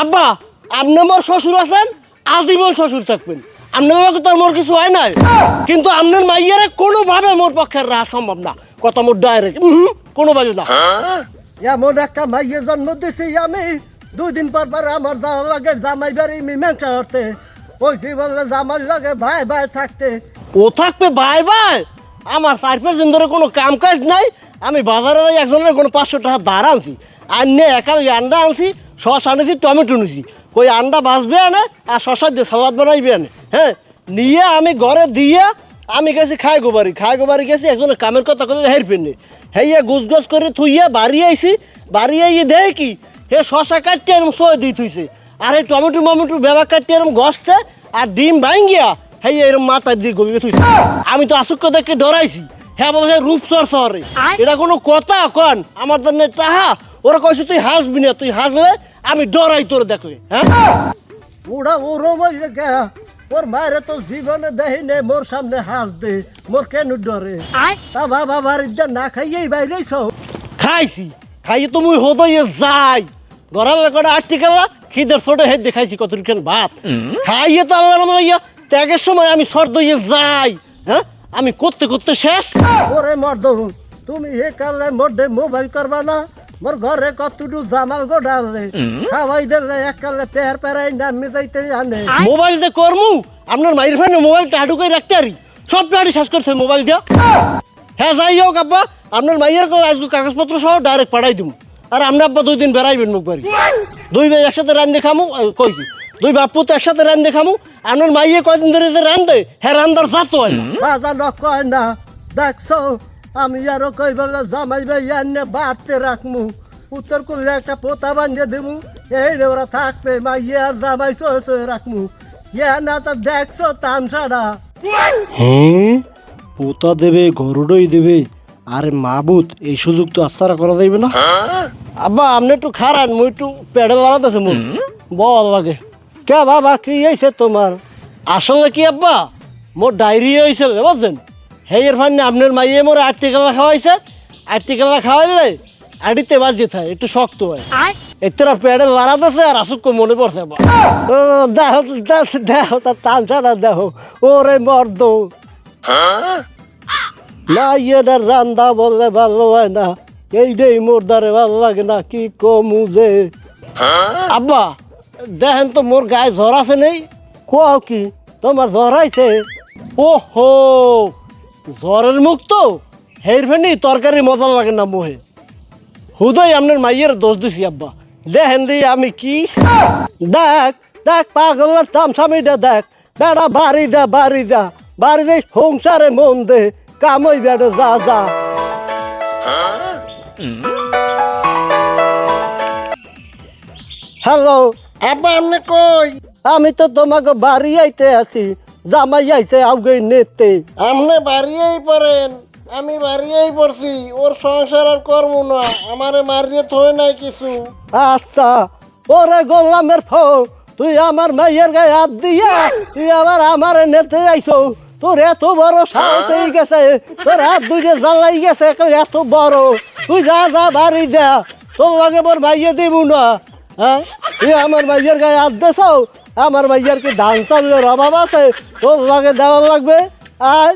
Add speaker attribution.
Speaker 1: আব্বা আপনি আমার শ্বশুর আছেন আজীবন শ্বশুর থাকবেন। আপনার লোকে তো মোর কিছু হয় নাই। কিন্তু আপনার মাইয়ারে কোনোভাবে মোর পক্ষে রাখা সম্ভব না। কত মোর ডাইরেক্ট কোনোভাবে না।
Speaker 2: এমন একটা মাইয়ে জন্ম দিছি আমি দুই দিন পর পর আমার লাগে জামাই বাড়ি মীমাংসা করতে। ওই বললে জামাই লাগে ভাই ভাই থাকতে।
Speaker 1: ও থাকবে ভাই ভাই? আমার চার পাঁচ দিন ধরে কোনো কাম কাজ নাই। আমি বাজারে যাই একজনের কোনো পাঁচশো টাকা দাঁড় আনছি। আর নিয়ে একা আন্ডা আনছি। সস আনেছি টমেটো নিছি ওই আন্ডা বাঁচবে আনে আর শশা দিয়ে সালাদ বানাইবে আনে হ্যাঁ নিয়ে আমি ঘরে দিয়ে আমি গেছি খাই গোবারি খাই গোবারি গেছি একজনের কামের কথা কথা হের পেনে হেয়ে গুছ গুছ করে থুইয়ে বাড়ি আইছি। বাড়ি আইয়ে দেয় কি হে শশা কাটতে এরম সয়ে দিয়ে থুইছে। আর এই টমেটো মমেটো বেবা কাটতে এরম গসছে আর ডিম ভাঙ্গিয়া হেই এরম মাথায় দিয়ে গলিয়ে থুইছে। আমি তো আসুক্য দেখে ডরাইছি। হ্যাঁ বলছে রূপসর শহরে। এটা কোনো কথা কন আমার জন্য টাহা ওরা কইছে তুই হাসবি না তুই হাসলে আমি ডরাই তোর দেখো। হ্যাঁ?
Speaker 2: ওরা ওরম হয়ে গে ওর মায়ের তো জীবনে দেহি নে মোর সামনে হাস দে মোর কেন ডরে? তা বাবা বাড়ির যা না খাইয়েই বাইরে সব
Speaker 1: খাইছি খাইয়ে তো মুই হদয়ে যাই। গড়ালে করে আটটি গেলা খিদের ছোট হেদ দেখাইছি কতটুখান ভাত। খাইয়ে তো আল্লাহ নাম লইয়া ত্যাগের সময় আমি শর্ত হয়ে যাই। হ্যাঁ? আমি করতে করতে শেষ।
Speaker 2: ওরে মর্দ তুমি হে কালে মধ্যে মোবাইল করবা না? মোর ঘরে কতটু জামাল গোডালে খাওয়াই দিলে এক কালে পেয়ার পেরাই নামি যাইতে জানে
Speaker 1: মোবাইল যে করমু আপনার মায়ের ফ্যানে মোবাইলটা হাঁটু করে রাখতে পারি। সব প্রাণী শেষ করছে মোবাইল দিয়া। হ্যাঁ যাই হোক আব্বা আপনার মাইয়ের কো আজকে কাগজপত্র সহ ডাইরেক্ট পাঠাই দিব আর আমরা আব্বা দুই দিন বেড়াইবেন মুখ বাড়ি। দুই ভাই একসাথে রান দেখামু কই কি? দুই বাপু তো একসাথে রান দেখামু। আপনার মাইয়ে কয়দিন ধরে যে রান দেয় হ্যাঁ রান্দার সাথ হয় না।
Speaker 2: নকয় না দেখছ? আমি আরও কই বলে জামাই ভাই এনে বাড়তে রাখমু। উত্তর করলে একটা পোতা বান্ধে দেবো এই ওরা থাকবে মা ইয়ার জামাই সয়ে সয়ে রাখমু। ইয়া না তো দেখছ তামসাটা
Speaker 1: হ্যাঁ? পোতা দেবে গরুডই দেবে আরে মাবুত এই সুযোগ তো আশ্বারা করা যাইবে না। আব্বা আপনি একটু খারান মুই একটু পেড়ে বাড়াতেছে মুখ। বল লাগে কে বাবা কি হয়েছে তোমার? আসলে কি আব্বা? মোর ডায়রি হয়েছে বুঝছেন? হেয়ের ফান্নে আপনার মাইয়ে মোর আটটি কেলা খাওয়াইছে। আটটি কেলা খাওয়াইলে আড়িতে বাজিয়ে থাকে একটু শক্ত হয়। এতরা পেড়ে বাড়াতেছে আর আসুক মনে পড়ছে। দেখো দেখো তার তামসাটা দেখো ওরে মর্দ। না ইয়েটা রান্দা বললে ভালো হয় না। এইটাই মোর দ্বারে ভালো লাগে না কি কমু যে। আব্বা দেখেন তো মোর গায়ে জ্বর আছে নেই। কোয়াও কি? তোমার জ্বর আইছে? ওহো! জ্বরের মুখ তো। হের ফেনি তরকারি মজা লাগে না মোহে। হুদয় আপনার মাইয়ের দোষ দিছি আব্বা। দেখেন দি আমি কি? দেখ দেখ পাগলের তামসামিটা দেখ। বেড়া বাড়ি দা বাড়ি দা বাড়ি দে সংসারে মন দে। কামই বেড়ে যা যা। হ্যালো।
Speaker 3: আব্বা আপনি কই?
Speaker 1: আমি তো তোমাকে বাড়ি আইতে আছি। জামাই আইছে আউগে নেতে।
Speaker 3: আপনি বাড়িয়েই পড়েন আমি বাড়িয়েই পড়ছি ওর সংসার আর করব না আমারে মারিয়ে থই নাই কিছু।
Speaker 1: আচ্ছা ওরে গোলামের ফো তুই আমার মাইয়ের গায়ে হাত দিয়া তুই আবার আমার নেতে আইছো। তোর এত বড় সাহস হয়ে গেছে তোর হাত দুইটা জ্বালাই গেছে এত বড়। তুই যা যা বাড়ি দে তোর লগে মোর মাইয়ে দিব না। হ্যাঁ? তুই আমার মাইয়ের গায়ে হাত দেছ আমার ভাইয়ার কি ধান চাউলের অভাব আছে? ও লগে দেওয়া লাগবে? আয়।